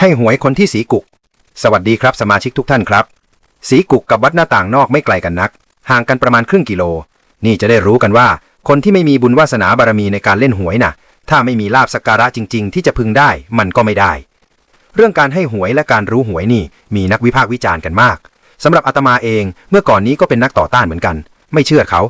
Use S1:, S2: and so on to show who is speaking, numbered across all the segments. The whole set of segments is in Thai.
S1: ให้หวยคนที่สีกุก สวัสดีครับสมาชิกทุกท่านครับ สีกุกกับวัดหน้าต่างนอกไม่ไกลกันนัก ห่างกันประมาณครึ่งกิโล นี่จะได้รู้กันว่า คนที่ไม่มีบุญวาสนาบารมีในการเล่นหวยน่ะ ถ้าไม่มีลาบสักการะจริง ๆ ที่จะพึงได้มันก็ไม่ได้ เรื่องการให้หวยและการรู้หวยนี่มีนักวิพากษ์วิจารณ์กันมากสำหรับอาตมาเองเมื่อก่อนนี้ก็เป็นนักต่อต้านเหมือนกัน ไม่เชื่อเขา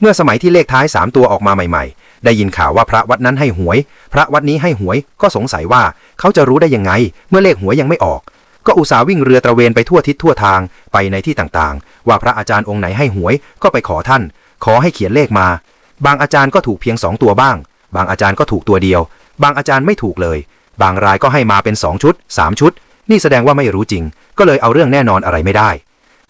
S1: เมื่อสมัยที่เลขท้ายสามตัวออกมาใหม่ ๆ ได้ยินข่าวว่าพระวัดนั้นให้หวย พระวัดนี้ให้หวยก็สงสัยว่าเขาจะรู้ได้ยังไง เมื่อเลขหวยยังไม่ออก ก็อุตส่าห์วิ่งเรือตระเวนไปทั่วทิศทั่วทางไปในที่ต่างๆ ว่าพระอาจารย์องค์ไหนให้หวยก็ไปขอท่าน ขอให้เขียนเลขมา บางอาจารย์ก็ถูกเพียงสองตัวบ้าง บางอาจารย์ก็ถูกตัวเดียว บางอาจารย์ไม่ถูกเลย บางรายก็ให้มาเป็นสองชุดสามชุด นี่แสดงว่าไม่รู้จริง ก็เลยเอาเรื่องแน่นอนอะไรไม่ได้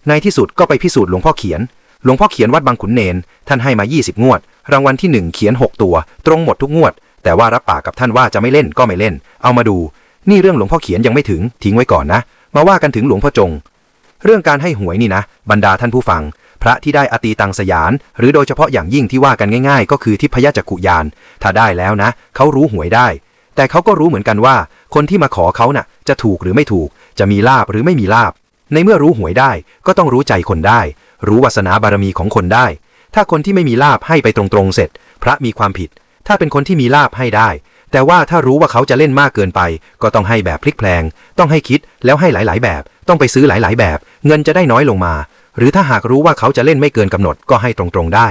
S1: ในที่สุดก็ไปพิสูจน์หลวงพ่อเขียนหลวงพ่อเขียนวัดบางขุนเนน ท่านให้มา 20 งวด รางวัลที่ 1 เขียน 6 ตัว ตรงหมดทุกงวด แต่ว่ารับปากกับท่านว่าจะไม่เล่นก็ไม่เล่น เอามาดู นี่เรื่องหลวงพ่อเขียนยังไม่ถึง ทิ้งไว้ก่อนนะ มาว่ากันถึงหลวงพ่อจง เรื่องการให้หวยนี่นะ บรรดาท่านผู้ฟัง พระที่ได้อตีตังสยาน หรือโดยเฉพาะอย่างยิ่งที่ว่ากันง่ายๆ ก็คือทิพยจักขุยาน ถ้าได้แล้วนะ เขารู้หวยได้ แต่เขาก็รู้เหมือนกันว่า คนที่มาขอเขาน่ะ จะถูกหรือไม่ถูก จะมีลาบหรือไม่มีลาบในเมื่อรู้หวยได้ก็ต้องรู้ใจคนได้ รู้วาสนาบารมีของคนได้ ถ้าคนที่ไม่มีลาบให้ไปตรงๆเสร็จ พระมีความผิด ถ้าเป็นคนที่มีลาบให้ได้ แต่ว่าถ้ารู้ว่าเขาจะเล่นมากเกินไป ก็ต้องให้แบบพลิกแพลง ต้องให้คิดแล้วให้หลายๆ แบบ ต้องไปซื้อหลาย ๆ แบบ เงินจะได้น้อยลงมา หรือถ้าหากรู้ว่าเขาจะเล่นไม่เกินกำหนดก็ให้ตรงๆได้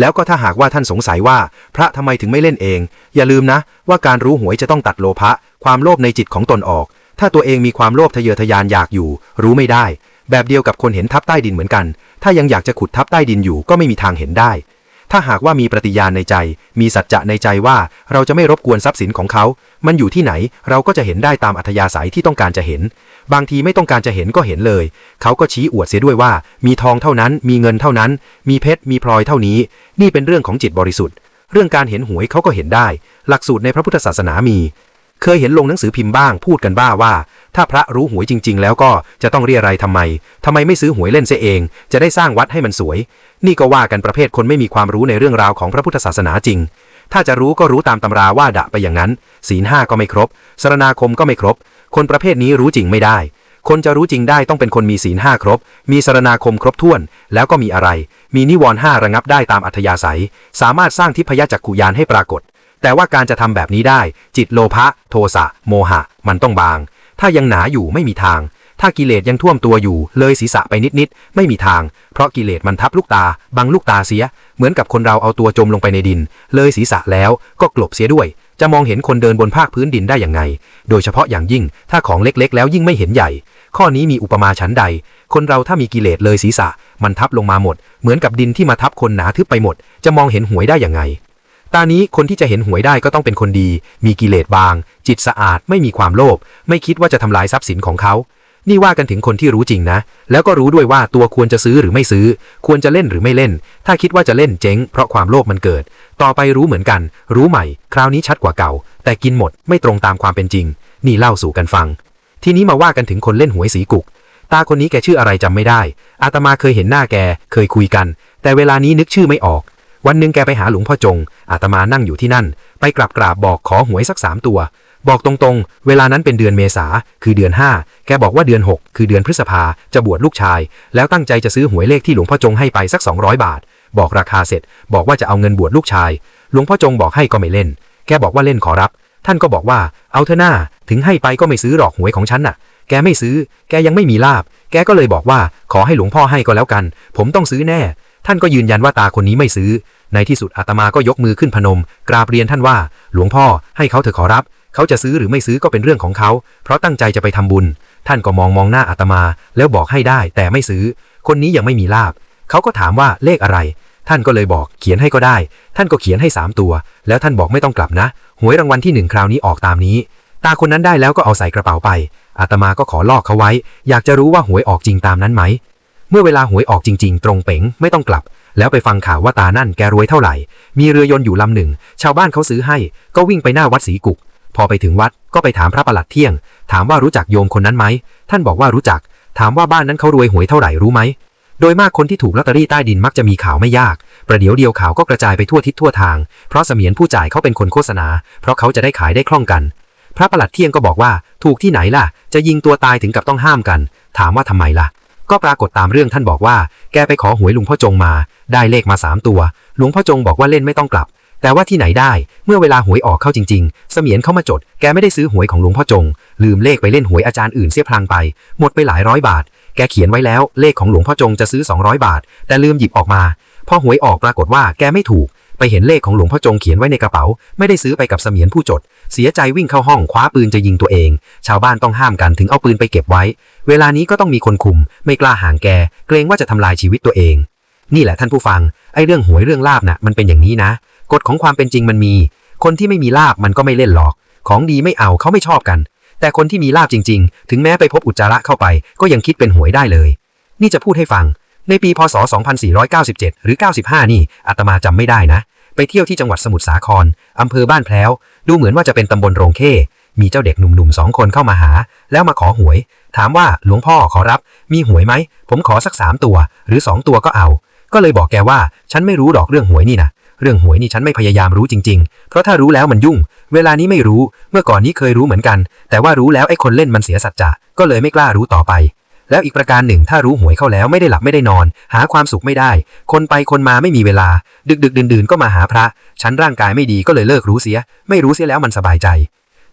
S1: แล้วก็ถ้าหากว่าท่านสงสัยว่า พระทำไมถึงไม่เล่นเอง อย่าลืมนะ ว่าการรู้หวยจะต้องตัดโลภะความโลภในจิตของตนออก ถ้าตัวเองมีความโลภทะเยอทะยานอยากอยู่ รู้ไม่ได้ แบบเดียวกับคนเห็นทับใต้ดินเหมือนกัน ถ้ายังอยากจะขุดทับใต้ดินอยู่ก็ไม่มีทางเห็นได้ ถ้าหากว่ามีปฏิญาณในใจ มีสัจจะในใจว่าเราจะไม่รบกวนทรัพย์สินของเขา มันอยู่ที่ไหนเราก็จะเห็นได้ตามอัธยาศัยที่ต้องการจะเห็น บางทีไม่ต้องการจะเห็นก็เห็นเลย เขาก็ชี้อวดเสียด้วยว่า มีทองเท่านั้น มีเงินเท่านั้น มีเพชร มีพลอยเท่านี้ นี่เป็นเรื่องของจิตบริสุทธิ์ เรื่องการเห็นหวยเขาก็เห็นได้ หลักสูตรในพระพุทธศาสนามี เคยเห็นลงหนังสือพิมพ์บ้างพูดกันบ้าว่า ถ้าพระรู้หวยจริง ๆ แล้วก็จะต้องเรียอะไรทำไมทำไมไม่ซื้อหวยเล่นเสียเอง จะได้สร้างวัดให้มันสวย นี่ก็ว่ากันประเภทคนไม่มีความรู้ในเรื่องราวของพระพุทธศาสนาจริง ถ้าจะรู้ก็รู้ตามตำราว่าดะไปอย่างนั้น ศีลห้าก็ไม่ครบสรณาคมก็ไม่ครบ คนประเภทนี้รู้จริงไม่ได้ คนจะรู้จริงได้ต้องเป็นคนมีศีลห้าครบ มีสรณาคมครบถ้วน แล้วก็มีอะไร มีนิวรณ์ห้าระงับได้ตามอัธยาศัย สามารถสร้างทิพยจักขุยานให้ปรากฏ แต่ว่าการจะทำแบบนี้ได้ จิตโลภะ โทสะ โมหะ มันต้องบาง ถ้ายังหนาอยู่ไม่มีทาง ถ้ากิเลสยังท่วมตัวอยู่ เลยศีรษะไปนิดๆไม่มีทาง เพราะกิเลสมันทับลูกตา บังลูกตาเสีย เหมือนกับคนเราเอาตัวจมลงไปในดิน เลยศีรษะแล้วก็กลบเสียด้วย จะมองเห็นคนเดินบนภาคพื้นดินได้อย่างไง โดยเฉพาะอย่างยิ่ง ถ้าของเล็กๆ แล้วยิ่งไม่เห็นใหญ่ ข้อนี้มีอุปมาชั้นใด คนเราถ้ามีกิเลสเลยศีรษะ มันทับลงมาหมด เหมือนกับดินที่มาทับคนหนาทึบไปหมด จะมองเห็นหวยได้อย่างไง ตานี้คนที่จะเห็นหวยได้ก็ต้องเป็นคนดี มีกิเลสบาง จิตสะอาดไม่มีความโลภไม่คิดว่าจะทำลายทรัพย์สินของเขา นี่ว่ากันถึงคนที่รู้จริงนะ แล้วก็รู้ด้วยว่าตัวควรจะซื้อหรือไม่ซื้อ ควรจะเล่นหรือไม่เล่น ถ้าคิดว่าจะเล่นเจ๊ง เพราะความโลภมันเกิด ต่อไปรู้เหมือนกัน รู้ใหม่ คราวนี้ชัดกว่าเก่า แต่กินหมดไม่ตรงตามความเป็นจริง นี่เล่าสู่กันฟัง ทีนี้มาว่ากันถึงคนเล่นหวยสีกุกตาคนนี้แกชื่ออะไรจำไม่ได้ อาตมาเคยเห็นหน้าแก เคยคุยกัน แต่เวลานี้นึกชื่อไม่ออก วันหนึ่งแกไปหาหลวงพ่อจง อาตมานั่งอยู่ที่นั่น ไปกราบกราบบอกขอหวยสักสามตัว บอกตรงๆ เวลานั้นเป็นเดือนเมษา คือเดือน 5 แกบอกว่าเดือน 6 คือเดือนพฤษภา จะบวชลูกชาย แล้วตั้งใจจะซื้อหวยเลขที่หลวงพ่อจงให้ไปสัก 200 บาท บอกราคาเสร็จ บอกว่าจะเอาเงินบวชลูกชาย หลวงพ่อจงบอกให้ก็ไม่เล่น แกบอกว่าเล่นขอรับ ท่านก็บอกว่า เอาเถอะหน้า ถึงให้ไปก็ไม่ซื้อหรอกหวยของฉันน่ะ แกไม่ซื้อ แกยังไม่มีลาบ แกก็เลยบอกว่า ขอให้หลวงพ่อให้ก็แล้วกัน ผมต้องซื้อแน่ ท่านก็ยืนยันว่าตาคนนี้ไม่ซื้อ ในที่สุดอาตมาก็ยกมือขึ้นพนม กราบเรียนท่านว่า หลวงพ่อให้เขาเถอะขอรับ เขาจะซื้อหรือไม่ซื้อก็เป็นเรื่องของเขา เพราะตั้งใจจะไปทำบุญ ท่านก็มองมองหน้าอาตมา แล้วบอกให้ได้ แต่ไม่ซื้อ คนนี้ยังไม่มีลาบ เขาก็ถามว่าเลขอะไร ท่านก็เลยบอกเขียนให้ก็ได้ ท่านก็เขียนให้สามตัว แล้วท่านบอกไม่ต้องกลับนะ หวยรางวัลที่หนึ่งคราวนี้ออกตามนี้ ตาคนนั้นได้แล้วก็เอาใส่กระเป๋าไปอาตมาก็ขอลอกเขาไว้ อยากจะรู้ว่าหวยออกจริงตามนั้นไหม เมื่อเวลาหวยออกจริงๆ ตรงเป๋งไม่ต้องกลับ แล้วไปฟังข่าวว่าตานั่นแกรวยเท่าไหร่ มีเรือยนต์อยู่ลำหนึ่ง ชาวบ้านเขาซื้อให้ ก็วิ่งไปหน้าวัดศรีกุก พอไปถึงวัดก็ไปถามพระประหลัดเที่ยง ถามว่ารู้จักโยมคนนั้นไหม ท่านบอกว่ารู้จัก ถามว่าบ้านนั้นเขารวยหวยเท่าไหร่รู้ไหม โดยมากคนที่ถูกลอตเตอรี่ใต้ดินมักจะมีข่าวไม่ยาก ประเดี๋ยวเดียวข่าวก็กระจายไปทั่วทิศทั่วทาง เพราะเสมียนผู้จ่ายเขาเป็นคนโฆษณา เพราะเขาจะได้ขายได้คล่องกัน พระประหลัดเที่ยงก็บอกว่า ถูกที่ไหนล่ะ จะยิงตัวตายถึงกับต้องห้ามกัน ถามว่าทำไมล่ะ ก็ปรากฏตามเรื่องท่านบอกว่า แกไปขอหวยลวงพ่อจงมา ได้เลขมาสามตัว หลวงพ่อจงบอกว่าเล่นไม่ต้องกลับ แต่ว่าที่ไหนได้ เมื่อเวลาหวยออกเข้าจริงๆ เสมียนเข้ามาจด แกไม่ได้ซื้อหวยของหลวงพ่อจง ลืมเลขไปเล่นหวยอาจารย์อื่นเสียพลังไป หมดไปหลายร้อยบาท แกเขียนไว้แล้ว เลขของหลวงพ่อจงจะซื้อ 200 บาท แต่ลืมหยิบออกมา พอหวยออกปรากฏว่าแกไม่ถูก ไปเห็นเลขของหลวงพ่อจงเขียนไว้ในกระเป๋า ไม่ได้ซื้อไปกับเสมียนผู้จด เสียใจวิ่งเข้าห้องคว้าปืนจะยิงตัวเอง ชาวบ้านต้องห้ามกันถึงเอาปืนไปเก็บไว้ เวลานี้ก็ต้องมีคนคุม ไม่กล้าห่างแก เกรงว่าจะทำลายชีวิตตัวเอง นี่แหละท่านผู้ฟัง ไอ้เรื่องหวยเรื่องลาบน่ะมันเป็นอย่างนี้นะ กฎของความเป็นจริงมันมี คนที่ไม่มีลาบมันก็ไม่เล่นหรอก ของดีไม่เอาเขาไม่ชอบกัน แต่คนที่มีลาบจริง ๆ ถึงแม้ไปพบอุจจาระเข้าไป ก็ยังคิดเป็นหวยได้เลย นี่จะพูดให้ฟัง ในปีพศ 2497 หรือ 95 นี่อาตมาจำไม่ได้นะ ไปเที่ยวที่จังหวัดสมุทรสาครอำเภอบ้านแพลวดูเหมือนว่าจะเป็นตำบลโรงเข้มีเจ้าเด็กหนุ่มๆสองคนเข้ามาหา แล้วมาขอหวย ถามว่าหลวงพ่อขอรับ มีหวยไหม ผมขอสักสามตัว หรือสองตัวก็เอา ก็เลยบอกแกว่า ฉันไม่รู้ดอกเรื่องหวยนี่นะเรื่องหวยนี่ฉันไม่พยายามรู้จริง ๆ เพราะถ้ารู้แล้วมันยุ่ง เวลานี้ไม่รู้ เมื่อก่อนนี้เคยรู้เหมือนกัน แต่ว่ารู้แล้วไอ้คนเล่นมันเสียสัจจะ ก็เลยไม่กล้ารู้ต่อไป แล้วอีกประการหนึ่งถ้ารู้หวยเข้าแล้วไม่ได้หลับไม่ได้นอน หาความสุขไม่ได้ คนไปคนมาไม่มีเวลา ดึกดึกดื่นดื่นๆก็มาหาพระ ฉันร่างกายไม่ดีก็เลยเลิกรู้เสีย ไม่รู้เสียแล้วมันสบายใจ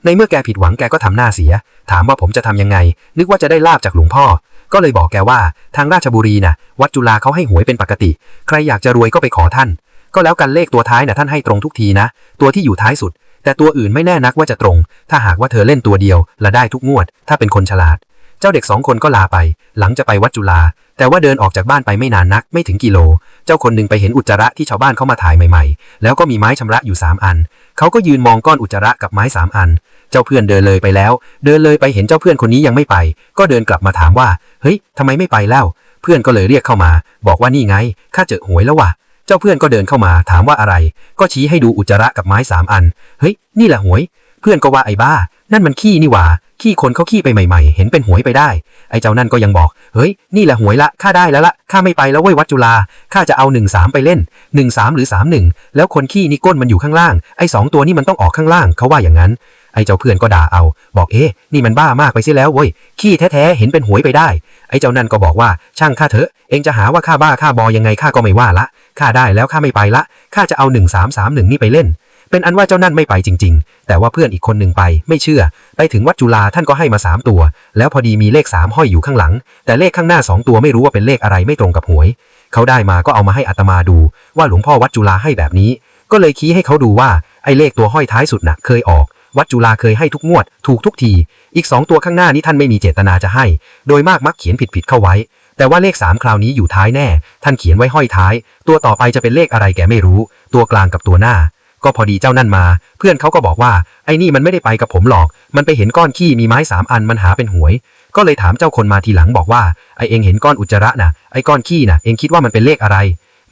S1: ในเมื่อแกผิดหวังแกก็ทำหน้าเสีย ถามว่าผมจะทำยังไง นึกว่าจะได้ลาบจากหลวงพ่อ ก็เลยบอกแกว่าทางราชบุรีน่ะ วัดจุฬาเขาให้หวยเป็นปกติ ใครอยากจะรวยก็ไปขอท่าน ก็แล้วกันเลขตัวท้ายน่ะท่านให้ตรงทุกทีนะ ตัวที่อยู่ท้ายสุด แต่ตัวอื่นไม่แน่นักว่าจะตรง ถ้าหากว่าเธอเล่นตัวเดียวและได้ทุกงวด ถ้าเป็นคนฉลาด เจ้าเด็กสองคนก็ลาไป หลังจะไปวัดจุฬาแต่ว่าเดินออกจากบ้านไปไม่นานนักไม่ถึงกิโล เจ้าคนหนึ่งไปเห็นอุจจาระที่ชาวบ้านเขามาถ่ายใหม่ๆ แล้วก็มีไม้ชำระอยู่สามอัน เขาก็ยืนมองก้อนอุจจาระกับไม้สามอัน เจ้าเพื่อนเดินเลยไปแล้ว เดินเลยไปเห็นเจ้าเพื่อนคนนี้ยังไม่ไป ก็เดินกลับมาถามว่า เฮ้ยทำไมไม่ไปแล้ว เพื่อนก็เลยเรียกเข้ามา บอกว่านี่ไงข้าเจอหวยแล้วว่ะเจ้าเพื่อนก็เดินเข้ามาถามว่าอะไร ก็ชี้ให้ดูอุจจาระกับไม้สามอัน เฮ้ยนี่แหละหวย เพื่อนก็ว่าไอ้บ้า นั่นมันขี้นี่หว่า ขี้คนเขาขี้ไปใหม่ๆ เห็นเป็นหวยไปได้ ไอ้เจ้านั่นก็ยังบอก เฮ้ย นี่แหละหวยละข้าได้แล้วละข้าไม่ไปแล้วเว้ยวัดจุฬาข้าจะเอาหนึ่งสามไปเล่นหนึ่งสามหรือสามหนึ่งแล้วคนขี้นี่ก้นมันอยู่ข้างล่าง ไอ้สองตัวนี่มันต้องออกข้างล่างเขาว่าอย่างนั้น ไอ้เจ้าเพื่อนก็ด่าเอา บอกเอ๊ะนี่มันบ้ามากไปเสียแล้วเว้ยขี้แท้ๆเห็นเป็นหวยไปได้ ไอ้เจ้านั่นก็บอกว่าช่างข้าเถอะเองจะหาว่าข้าบ้าข้าบอยังไงข้าก็ไม่ว่าละข้าได้แล้วข้าไม่ไปละข้าจะเอาหนึ่งสามสามหนึ่งนี่ไปเล่น เป็นอันว่าเจ้านั่นไม่ไปจริง ๆ แต่ว่าเพื่อนอีกคนหนึ่งไป ไม่เชื่อ ไปถึงวัดจุฬาท่านก็ให้มาสามตัว แล้วพอดีมีเลขสามห้อยอยู่ข้างหลัง แต่เลขข้างหน้าสองตัวไม่รู้ว่าเป็นเลขอะไรไม่ตรงกับหวย เขาได้มาก็เอามาให้อาตมาดู ว่าหลวงพ่อวัดจุฬาให้แบบนี้ ก็เลยชี้ให้เขาดูว่าไอ้เลขตัวห้อยท้ายสุดน่ะเคยออก วัดจุฬาเคยให้ทุกงวด ถูกทุกที อีกสองตัวข้างหน้านี้ท่านไม่มีเจตนาจะให้ โดยมากมักเขียนผิดๆเข้าไว้แต่ว่าเลขสามคราวนี้อยู่ท้ายแน่ ท่านเขียนไว้ห้อยท้าย ตัวต่อไปจะเป็นเลขอะไรแกไม่รู้ ตัวกลางกับตัวหน้า ก็พอดีเจ้านั่นมา เพื่อนเขาก็บอกว่า ไอ้นี่มันไม่ได้ไปกับผมหรอก มันไปเห็นก้อนขี้มีไม้สามอันมันหาเป็นหวย ก็เลยถามเจ้าคนมาทีหลังบอกว่า ไอเองเห็นก้อนอุจจาระน่ะ ไอก้อนขี้น่ะ เองคิดว่ามันเป็นเลขอะไร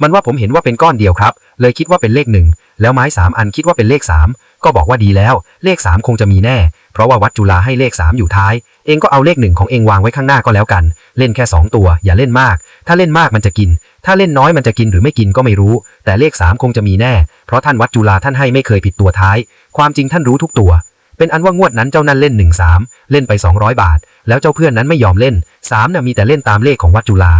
S1: มันว่าผมเห็นว่าเป็นก้อนเดียวครับ เลยคิดว่าเป็นเลขหนึ่ง แล้วไม้สามอันคิดว่าเป็นเลขสาม ก็บอกว่าดีแล้ว เลขสามคงจะมีแน่ เพราะว่าวัดจุฬาให้เลขสามอยู่ท้าย เองก็เอาเลขหนึ่งของเองวางไว้ข้างหน้าก็แล้วกัน เล่นแค่สองตัว อย่าเล่นมาก ถ้าเล่นมากมันจะกิน ถ้าเล่นน้อยมันจะกินหรือไม่กินก็ไม่รู้ แต่เลขสามคงจะมีแน่ เพราะท่านวัดจุฬาท่านให้ไม่เคยผิดตัวท้าย ความจริงท่านรู้ทุกตัว เป็นอันว่างวดนั้นเจ้านั่นเล่น1 3เล่นไป 200 บาท แล้วเจ้าเพื่อนนั้นไม่ยอมเล่น3น่ะมีแต่เล่นตามเลขของวัดจุฬา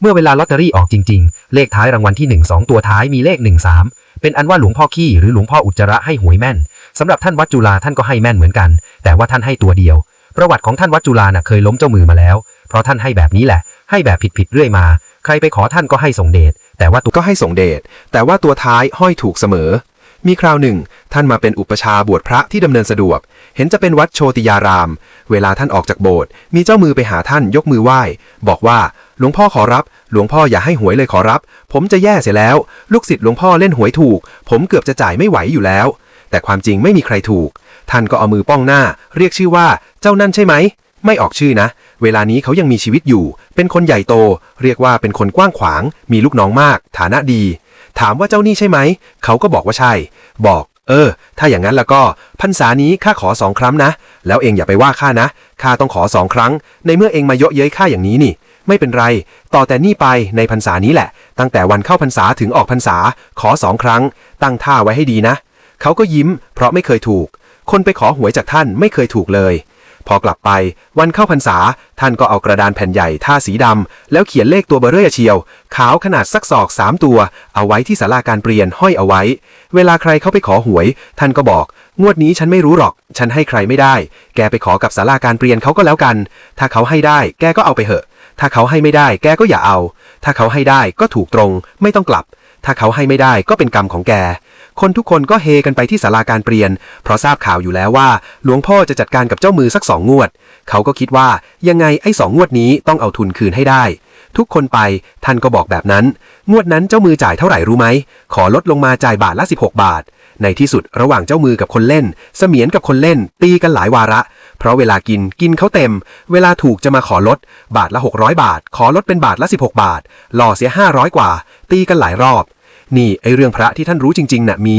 S1: เมื่อเวลาลอตเตอรี่ออกจริง ๆ เลขท้ายรางวัลที่ 1 2 ตัวท้ายมีเลข 1 3 เป็นอันว่าหลวงพ่อขี้หรือหลวงพ่ออุจจาระให้หวยแม่นสำหรับท่านวัดจุฬาท่านก็ให้แม่นเหมือนกัน แต่ว่าท่านให้ตัวเดียว ประวัติของท่านวัดจุฬาน่ะเคยล้มเจ้ามือมาแล้ว เพราะท่านให้แบบนี้แหละ ให้แบบผิดๆเรื่อยมา ใครไปขอท่านก็ให้ส่งเดชแต่ว่าตัว
S2: ก็ให้ส่งเดชแต่ว่าตัวท้ายห้อยถูกเสมอ มีคราวหนึ่ง ท่านมาเป็นอุปชาบวชพระที่ดำเนินสะดวก เห็นจะเป็นวัดโชติยาราม เวลาท่านออกจากโบสถ์มีเจ้ามือไปหาท่านยกมือไหว้ บอกว่าหลวงพ่อขอรับ หลวงพ่ออย่าให้หวยเลยขอรับ ผมจะแย่เสียแล้ว ลูกศิษย์หลวงพ่อเล่นหวยถูก ผมเกือบจะจ่ายไม่ไหวอยู่แล้ว แต่ความจริงไม่มีใครถูก ท่านก็เอามือป้องหน้า เรียกชื่อว่า เจ้านั่นใช่ไหม ไม่ออกชื่อนะ เวลานี้เขายังมีชีวิตอยู่ เป็นคนใหญ่โต เรียกว่าเป็นคนกว้างขวาง มีลูกน้องมาก ฐานะดี ถามว่าเจ้านี่ใช่ไหม เขาก็บอกว่าใช่ บอก เออ ถ้าอย่างนั้นแล้วก็พรรษานี้ข้าขอสองครั้งนะ แล้วเองอย่าไปว่าข้านะ ข้าต้องขอสองครั้ง ในเมื่อเองมาเยาะเย้ยข้าอย่างนี้นี่ ไม่เป็นไร ต่อแต่นี่ไปในพรรษานี้แหละ ตั้งแต่วันเข้าพรรษาถึงออกพรรษา ขอสองครั้ง ตั้งท่าไว้ให้ดีนะ เขาก็ยิ้ม เพราะไม่เคยถูก คนไปขอหวยจากท่านไม่เคยถูกเลย พอกลับไป วันเข้าพรรษา ท่านก็เอากระดานแผ่นใหญ่ท่าสีดำ แล้วเขียนเลขตัวเบอร์เร่อเชียว ขาวขนาดสักศอกสามตัว เอาไว้ที่ศาลาการเปลี่ยนห้อยเอาไว้ เวลาใครเข้าไปขอหวย ท่านก็บอก งวดนี้ฉันไม่รู้หรอก ฉันให้ใครไม่ได้ แกไปขอกับศาลาการเปลี่ยนเขาก็แล้วกัน ถ้าเขาให้ได้ แกก็เอาไปเหอะ ถ้าเขาให้ไม่ได้ แกก็อย่าเอา ถ้าเขาให้ได้ก็ถูกตรง ไม่ต้องกลับ ถ้าเขาให้ไม่ได้ก็เป็นกรรมของแก คนทุกคนก็เฮกันไปที่ศาลาการเปลี่ยน เพราะทราบข่าวอยู่แล้วว่า หลวงพ่อจะจัดการกับเจ้ามือสักสองงวด เขาก็คิดว่ายังไงไอ้สองงวดนี้ต้องเอาทุนคืนให้ได้ ทุกคนไป ท่านก็บอกแบบนั้น งวดนั้นเจ้ามือจ่ายเท่าไหร่รู้ไหม ขอลดลงมาจ่ายบาทละ 16 บาท ในที่สุดระหว่างเจ้ามือกับคนเล่น เสมียนกับคนเล่น ตีกันหลายวาระ เพราะเวลากินกินเขาเต็ม เวลาถูกจะมาขอลด บาทละ 600 บาท ขอลดเป็นบาทละ 16 บาทหล่อเสีย 500 กว่า ตีกันหลายรอบ นี่ไอเรื่องพระที่ท่านรู้จริงๆน่ะมี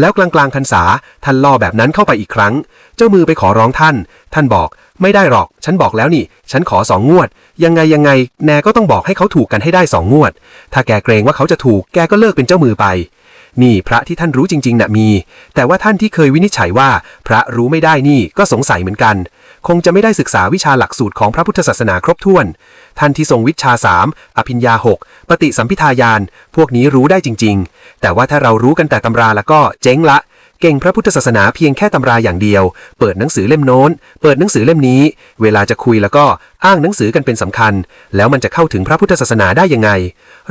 S2: แล้วกลางกลางๆพรรษาท่านล่อแบบนั้นเข้าไปอีกครั้ง เจ้ามือไปขอร้องท่าน ท่านบอกไม่ได้หรอก ฉันบอกแล้วนี่ ฉันขอสองงวด ยังไงยังไง แนก็ต้องบอกให้เขาถูกกันให้ได้สองงวด ถ้าแกเกรงว่าเขาจะถูก แกก็เลิกเป็นเจ้ามือไป นี่พระที่ท่านรู้จริงๆน่ะมี แต่ว่าท่านที่เคยวินิจฉัยว่า พระรู้ไม่ได้นี่ก็สงสัยเหมือนกัน คงจะไม่ได้ศึกษาวิชาหลักสูตรของพระพุทธศาสนาครบถ้วน ท่านที่ทรงวิชาสามอภิญญาหกปฏิสัมพิทายาน พวกนี้รู้ได้จริง ๆ แต่ว่าถ้าเรารู้กันแต่ตำราแล้วก็เจ๊งละ เก่งพระพุทธศาสนาเพียงแค่ตำราอย่างเดียว เปิดหนังสือเล่มโน้น เปิดหนังสือเล่มนี้ เวลาจะคุยแล้วก็อ้างหนังสือกันเป็นสำคัญ แล้วมันจะเข้าถึงพระพุทธศาสนาได้ยังไง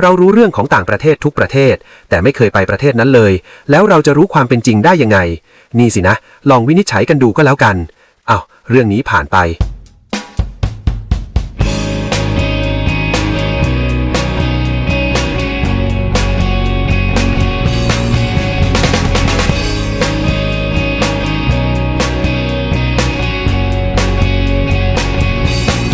S2: เรารู้เรื่องของต่างประเทศทุกประเทศ แต่ไม่เคยไปประเทศนั้นเลย แล้วเราจะรู้ความเป็นจริงได้ยังไง นี่สินะ ลองวินิจฉัยกันดูก็แล้วกัน เรื่องนี้ผ่านไป